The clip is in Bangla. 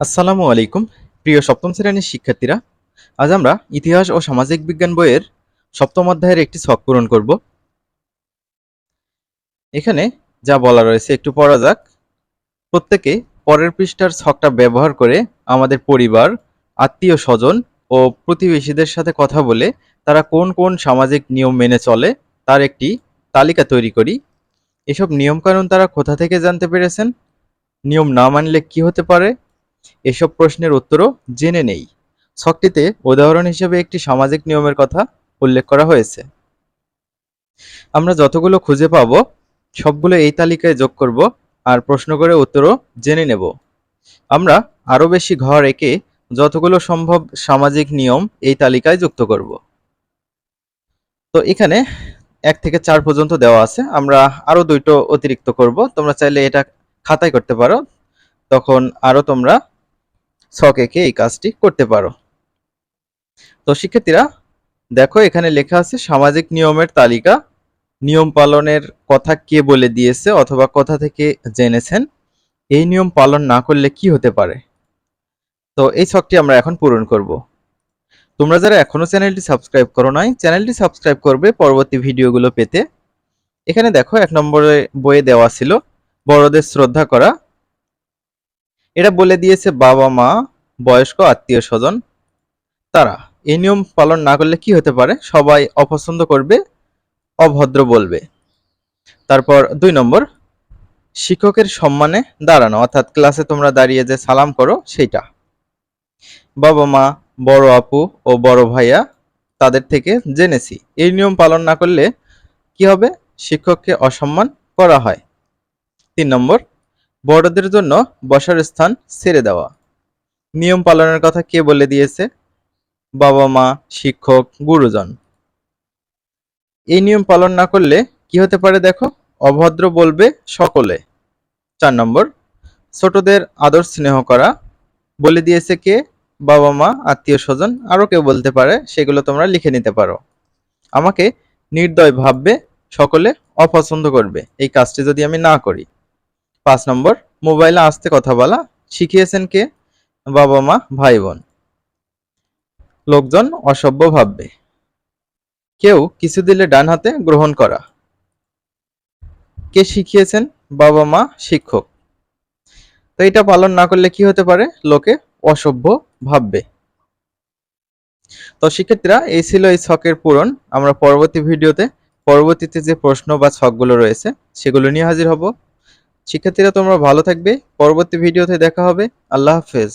আসসালামু আলাইকুম, প্রিয় সপ্তম শ্রেণির শিক্ষার্থীরা। আজ আমরা ইতিহাস ও সামাজিক বিজ্ঞান বইয়ের সপ্তম অধ্যায়ের একটি ছক পূরণ করব। এখানে যা বলা রয়েছে একটু পড়া যাক। প্রত্যেকে পরের পৃষ্ঠার ছকটা ব্যবহার করে আমাদের পরিবার, আত্মীয় স্বজন ও প্রতিবেশীদের সাথে কথা বলে তারা কোন কোন সামাজিক নিয়ম মেনে চলে তার একটি তালিকা তৈরি করি। এসব নিয়মকানুন তারা কোথা থেকে জানতে পেরেছেন? নিয়ম না মানলে কি হতে পারে? এসব প্রশ্নের উত্তরও জেনে নেই। ছকটিতে উদাহরণ হিসেবে একটি সামাজিক নিয়মের কথা উল্লেখ করা হয়েছে। আমরা যতগুলো খুঁজে পাবো, সবগুলো এই তালিকায় যোগ করব আর প্রশ্ন করে উত্তরও জেনে নেব। আমরা আরও বেশি ঘর এঁকে যতগুলো সম্ভব সামাজিক নিয়ম এই তালিকায় যুক্ত করব। তো এখানে এক থেকে চার পর্যন্ত দেওয়া আছে। আমরা আরও দুইটো অতিরিক্ত করব। তোমরা চাইলে এটা খাতায় করতে পারো। তখন আরও তোমরা ছক এঁকে এই কাজটি করতে পারো। তো শিক্ষার্থীরা, দেখো এখানে লেখা আছে, সামাজিক নিয়মের তালিকা, নিয়ম পালনের কথা কে বলে দিয়েছে অথবা কথা থেকে জেনেছেন, এই নিয়ম পালন না করলে কি হতে পারে? তো এই ছকটি আমরা এখন পূরণ করব। তোমরা যারা এখনও চ্যানেলটি সাবস্ক্রাইব করো নাই, চ্যানেলটি সাবস্ক্রাইব করবে পরবর্তী ভিডিওগুলো পেতে। এখানে দেখো এক নম্বরে বইয়ে দেওয়া ছিল, বড়দের শ্রদ্ধা করা এটা বলে দিয়েছে বাবা মা, বয়স্ক, আত্মীয় স্বজন। তারা, এই নিয়ম পালন না করলে কি হতে পারে? সবাই অপছন্দ করবে, অভদ্র বলবে। তারপর দুই নম্বর, শিক্ষকের সম্মানে দাঁড়ানো, অর্থাৎ ক্লাসে তোমরা দাঁড়িয়ে যে সালাম করো, সেইটা। বাবা মা, বড় আপু ও বড় ভাইয়া, তাদের থেকে জেনেছি। এই নিয়ম পালন না করলে কি হবে? শিক্ষককে অসম্মান করা হয়। তিন নম্বর বড়দের জন্য বসার স্থান ছেড়ে দেওয়া। নিয়ম পালনের কথা কে বলে দিয়েছে? বাবা মা, শিক্ষক, গুরুজন। এই নিয়ম পালন না করলে কি হতে পারে দেখো? অভদ্র বলবে সকলে। চার নম্বর, ছোটদের আদর স্নেহ করা। বলে দিয়েছে কে? বাবা মা, আত্মীয় স্বজন, আরও কেউ বলতে পারে, সেগুলো তোমরা লিখে নিতে পারো। আমাকে নির্দয় ভাববে, সকলে অপছন্দ করবে। এই কাজটি যদি আমি না করি পাঁচ নম্বর, মোবাইলে আসতে কথা বলা। শিখিয়েছেন কে? বাবা মা, ভাই বোন। লোকজন অসভ্য ভাববে। কেউ কিছু দিলে ডান হাতে গ্রহণ করা। কে শিখিয়েছেন? বাবা মা, শিক্ষক। তো এটা পালন না করলে কি হতে পারে? লোকে অসভ্য ভাববে। তো শিক্ষার্থীরা, এই ছিল এই ছকের পূরণ। আমরা পরবর্তী ভিডিওতে, পরবর্তীতে যে প্রশ্ন বা ছকগুলো রয়েছে, সেগুলো নিয়ে হাজির হব। শিক্ষার্থীরা তোমরা ভালো থাকবে। পরবর্তী ভিডিওতে দেখা হবে। আল্লাহ হাফেজ।